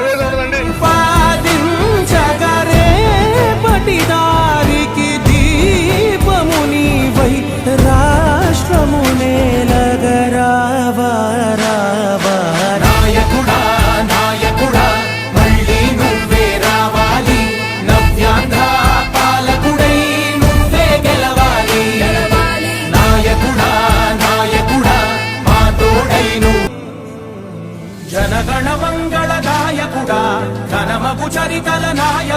ఉంది ఆవేదన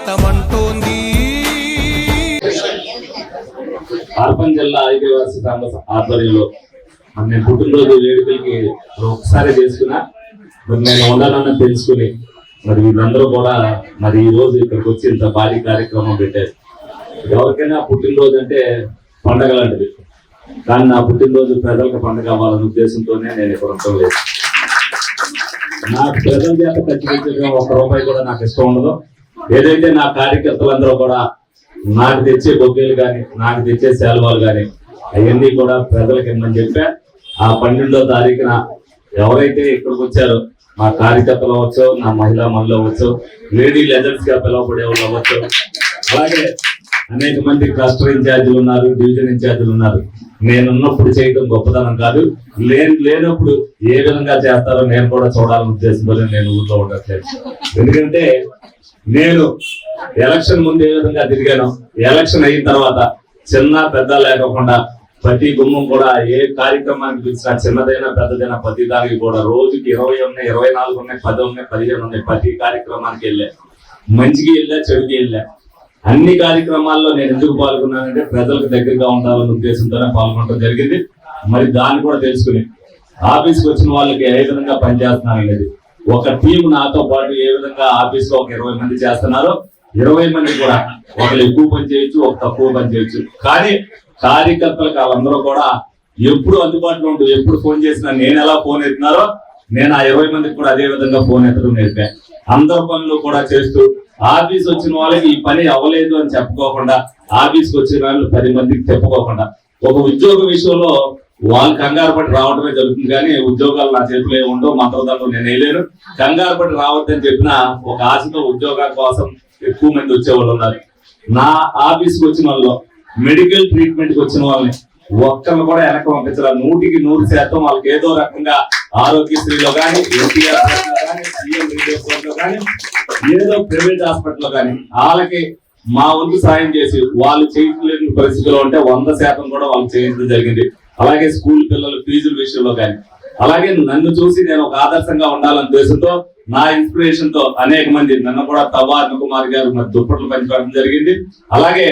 స్వాగతం అర్బన్ జిల్లా ఆదివాసి సంఘ ఆధ్వర్యంలో నేను పుట్టినరోజు వేడుకలకి ఒకసారి చేసుకున్నా మరి నేను ఉండాలని తెలుసుకుని మరి వీళ్ళందరూ కూడా మరి ఈ రోజు ఇక్కడికి వచ్చి ఇంత భారీ కార్యక్రమం పెట్టారు. ఎవరికైనా పుట్టినరోజు అంటే పండగ లాంటిది. కానీ నా పుట్టినరోజు ప్రజలకు పండగ అవ్వాలనే ఉద్దేశంతోనే నేను ఇక్కడ లేదు. నాకు ప్రజల చేత ఖర్చు ఒక రూపాయి కూడా నాకు ఇష్టం ఉండదు. ఏదైతే నా కార్యకర్తలందరూ కూడా నాకు తెచ్చే బొగ్గలు కానీ నాకు తెచ్చే శాలువాలు కానీ అవన్నీ కూడా ప్రజలకు ఇమ్మని చెప్పా. ఆ పన్నెండో తారీఖున ఎవరైతే ఇక్కడికి వచ్చారో మా కార్యకర్తలు అవ్వచ్చు నా మహిళా మనులు అవ్వచ్చు లేడీ లెజర్స్గా పిలవబడే వాళ్ళు అవ్వచ్చు. అలాగే అనేక మంది క్లస్టర్ ఇన్ఛార్జీలు ఉన్నారు డివిజన్ ఇన్ఛార్జీలు ఉన్నారు. నేనున్నప్పుడు చేయడం గొప్పతనం కాదు. లేని లేనప్పుడు ఏ విధంగా చేస్తారో నేను కూడా చూడాలని ఉద్దేశంతో నేను ఊర్లో ఉండట్లేదు. ఎందుకంటే నేను ఎలక్షన్ ముందు ఏ విధంగా తిరిగాను ఎలక్షన్ అయిన తర్వాత చిన్న పెద్ద లేకుండా ప్రతి గుమ్మం కూడా ఏ కార్యక్రమానికి పిలిచినా చిన్నదైనా పెద్దదైనా ప్రతి దానికి కూడా రోజుకి ఇరవై ఉన్నాయి ఇరవై నాలుగు ఉన్నాయి పది ఉన్నాయి పదిహేను ఉన్నాయి ప్రతి కార్యక్రమానికి వెళ్ళా. మంచికి వెళ్ళా చెడుకి వెళ్ళా. అన్ని కార్యక్రమాల్లో నేను ఎందుకు పాల్గొన్నానంటే ప్రజలకు దగ్గరగా ఉండాలనే ఉద్దేశంతోనే పాల్గొనడం జరిగింది. మరి దాన్ని కూడా తెలుసుకుని ఆఫీస్కి వచ్చిన వాళ్ళకి ఏ విధంగా పనిచేస్తున్నాను అనేది ఒక టీం నాతో పాటు ఏ విధంగా ఆఫీస్లో ఒక ఇరవై మంది చేస్తున్నారో ఇరవై మంది కూడా ఒకరు ఎక్కువ పని చేయొచ్చు ఒక తక్కువ పని చేయొచ్చు. కానీ కార్యకర్తలకు వాళ్ళందరూ కూడా ఎప్పుడు అందుబాటులో ఉంటూ ఎప్పుడు ఫోన్ చేసినా నేను ఎలా ఫోన్ ఎత్తున్నారో నేను ఆ ఇరవై మందికి కూడా అదే విధంగా ఫోన్ ఎత్తడం నేర్పా. అందరి పనులు కూడా చేస్తూ ఆఫీస్ వచ్చిన వాళ్ళకి ఈ పని అవ్వలేదు అని చెప్పుకోకుండా ఆఫీస్కి వచ్చిన వాళ్ళు పది మందికి చెప్పుకోకుండా. ఒక ఉద్యోగ విషయంలో వాళ్ళు కంగారు పట్టి రావడమే జరుగుతుంది కానీ ఉద్యోగాలు నా చేతిలో ఏమి ఉండవు మంత్రదండం నేను వేయలేను. కంగారు పట్టి రావద్దని చెప్పిన ఒక ఆశతో ఉద్యోగాల కోసం ఎక్కువ మంది వచ్చేవాళ్ళు ఉన్నారు. నా ఆఫీస్కి వచ్చిన వాళ్ళు మెడికల్ ట్రీట్మెంట్కి వచ్చిన వాళ్ళని ఒక్కరిని కూడా వెనక పంపించాలి నూటికి నూరు శాతం వాళ్ళకి ఏదో రకంగా ఆరోగ్యశ్రీలో కానీ ఎన్టీఆర్ కానీ సీఎం రిలీఫ్లో కానీ ఏదో ప్రైవేట్ హాస్పిటల్లో కానీ వాళ్ళకి మా వంతు సాయం చేసి వాళ్ళు చేయలేని పరిస్థితిలో ఉంటే వంద శాతం కూడా వాళ్ళు చేయించడం జరిగింది. అలాగే స్కూల్ పిల్లల ఫీజుల విషయంలో కానీ అలాగే నన్ను చూసి నేను ఒక ఆదర్శంగా ఉండాలనే ఉద్దేశంతో నా ఇన్స్పిరేషన్తో అనేక మంది నన్ను కూడా తవ్వ కుమార్ గారు మరి దుప్పట్లు పంచిపెట్టడం జరిగింది. అలాగే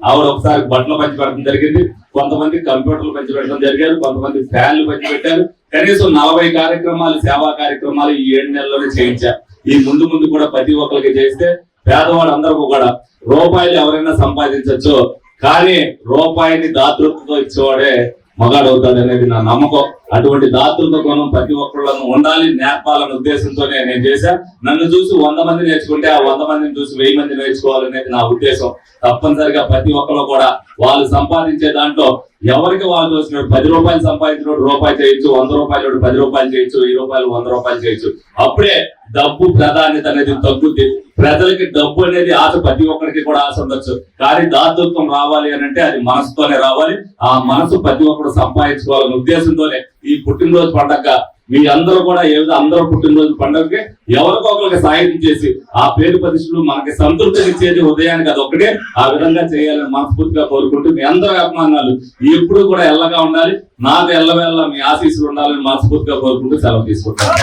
ఆవిడ ఒకసారి బట్టలు పంచిపెట్టడం జరిగింది. కొంతమంది కంప్యూటర్లు పంచిపెట్టడం జరిగారు కొంతమంది ఫ్యాన్లు పంచిపెట్టారు కనీసం నలభై కార్యక్రమాలు సేవా కార్యక్రమాలు ఈ ఏడు నెలల్లోనే చేయించా ఈ ముందు ముందు కూడా ప్రతి ఒక్కరికి చేస్తే పేదవాళ్ళందరికీ కూడా రూపాయలు ఎవరైనా సంపాదించవచ్చు కానీ రూపాయిని దాతృత్వంతో ఇచ్చేవాడే మగాడు అవుతాడు అనేది నా నమ్మకం. అటువంటి దాతృత్వ గుణం ప్రతి ఒక్కళ్ళను ఉండాలి నేర్పాలనే ఉద్దేశంతోనే నేను చేశా. నన్ను చూసి వంద మంది నేర్చుకుంటే ఆ వంద మందిని చూసి వెయ్యి మంది నేర్చుకోవాలనేది నా ఉద్దేశం. తప్పనిసరిగా ప్రతి ఒక్కళ్ళు కూడా వాళ్ళు సంపాదించే దాంట్లో ఎవరికి వాళ్ళు వచ్చినాడు పది రూపాయలు సంపాదించినోడు రూపాయి చేయొచ్చు వంద రూపాయలు పది రూపాయలు చేయొచ్చు వెయ్యి రూపాయలు వంద రూపాయలు చేయొచ్చు. అప్పుడే డబ్బు ప్రాధాన్యత అనేది తగ్గుద్ది. ప్రజలకి డబ్బు అనేది ఆశ ప్రతి ఒక్కరికి కూడా ఆశ ఉండొచ్చు. కానీ దాతృత్వం రావాలి అని అంటే అది మనసుతోనే రావాలి. ఆ మనసు ప్రతి ఒక్కరు సంపాదించుకోవాలనే ఉద్దేశంతోనే ఈ పుట్టినరోజు పండగ మీ అందరూ కూడా ఏదో అందరూ పుట్టినరోజు పండుగకి ఎవరికో ఒకరికి సాయం చేసి ఆ పేరు ప్రతిష్టలు మనకి సంతృప్తిని ఇచ్చేది ఉదయానికి అది ఒకటే. ఆ విధంగా చేయాలని మనస్ఫూర్తిగా కోరుకుంటూ మీ అందరి అభిమానాలు ఎప్పుడు కూడా ఎల్లగా ఉండాలి. నాకు ఎల్లవేళ్ళ మీ ఆశీస్సులు ఉండాలని మనస్ఫూర్తిగా కోరుకుంటూ సెలవు తీసుకుంటాను.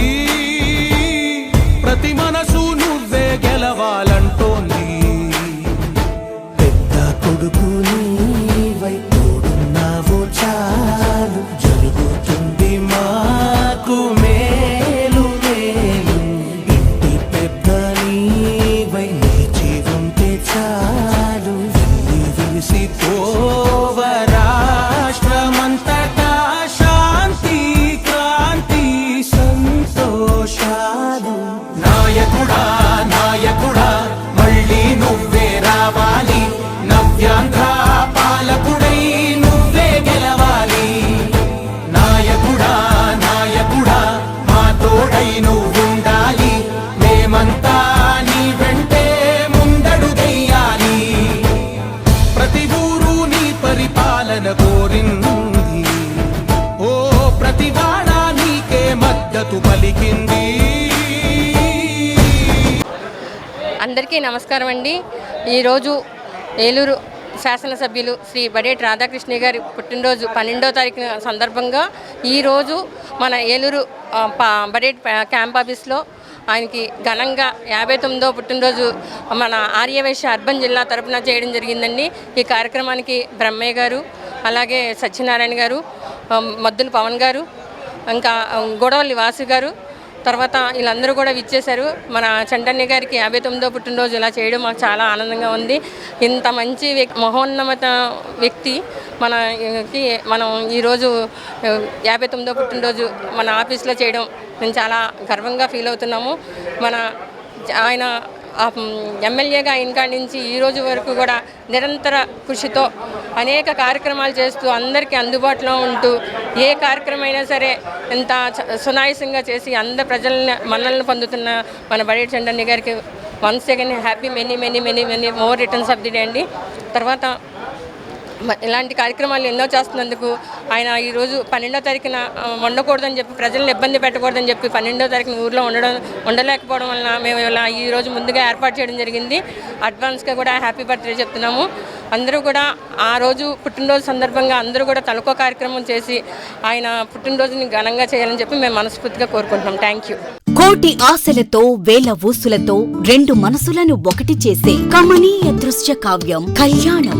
నమస్కారం అండి. ఈరోజు ఏలూరు శాసనసభ్యులు శ్రీ బడేటి రాధాకృష్ణ గారి పుట్టినరోజు పన్నెండో తారీఖు సందర్భంగా ఈరోజు మన ఏలూరు ఆ, బడేట్ క్యాంప్ ఆఫీస్లో ఆయనకి ఘనంగా యాభై తొమ్మిదో పుట్టినరోజు మన ఆర్యవైశ్య అర్బన్ జిల్లా తరపున చేయడం జరిగిందండి. ఈ కార్యక్రమానికి బ్రహ్మయ్య గారు అలాగే సత్యనారాయణ గారు మద్దుల పవన్ గారు ఇంకా గొడవల్లి వాసు గారు తర్వాత వీళ్ళందరూ కూడా విచ్చేశారు. మన చంటన్య గారికి యాభై తొమ్మిదో పుట్టినరోజు ఇలా చేయడం మాకు చాలా ఆనందంగా ఉంది. ఇంత మంచి వ్యక్తి మహోన్నత వ్యక్తి మనకి మనం ఈరోజు యాభై తొమ్మిదో పుట్టినరోజు మన ఆఫీస్లో చేయడం మేము చాలా గర్వంగా ఫీల్ అవుతున్నాము. మన ఆయన ఎమ్మెల్యేగా అయిన నుంచి ఈ రోజు వరకు కూడా నిరంతర కృషితో అనేక కార్యక్రమాలు చేస్తూ అందరికీ అందుబాటులో ఉంటూ ఏ కార్యక్రమం అయినా సరే ఎంత సునాయసంగా చేసి అందరి ప్రజలను మన్నలను పొందుతున్న మన బడి చండన్ని గారికి once second happy many many many many more returns of the day అండి. తర్వాత ఇలాంటి కార్యక్రమాలు ఎన్నో చేస్తున్నందుకు ఆయన ఈరోజు పన్నెండో తారీఖున ఉండకూడదని చెప్పి ప్రజలను ఇబ్బంది పెట్టకూడదని చెప్పి పన్నెండో తారీఖున ఊర్లో ఉండడం ఉండలేకపోవడం వలన మేము ఇలా ఈరోజు ముందుగా ఏర్పాటు చేయడం జరిగింది. అడ్వాన్స్గా కూడా హ్యాపీ బర్త్డే చెప్తున్నాము. అందరూ కూడా ఆ రోజు పుట్టినరోజు సందర్భంగా అందరూ కూడా తలకో కార్యక్రమం చేసి ఆయన పుట్టినరోజుని ఘనంగా చేయాలని చెప్పి మేము మనస్ఫూర్తిగా కోరుకుంటున్నాం. థ్యాంక్ యూ కోటి ఆశలతో వేల ఊసులతో రెండు మనసులను ఒకటి చేసే కమనీయ దృశ్య కావ్యం కళ్యాణం.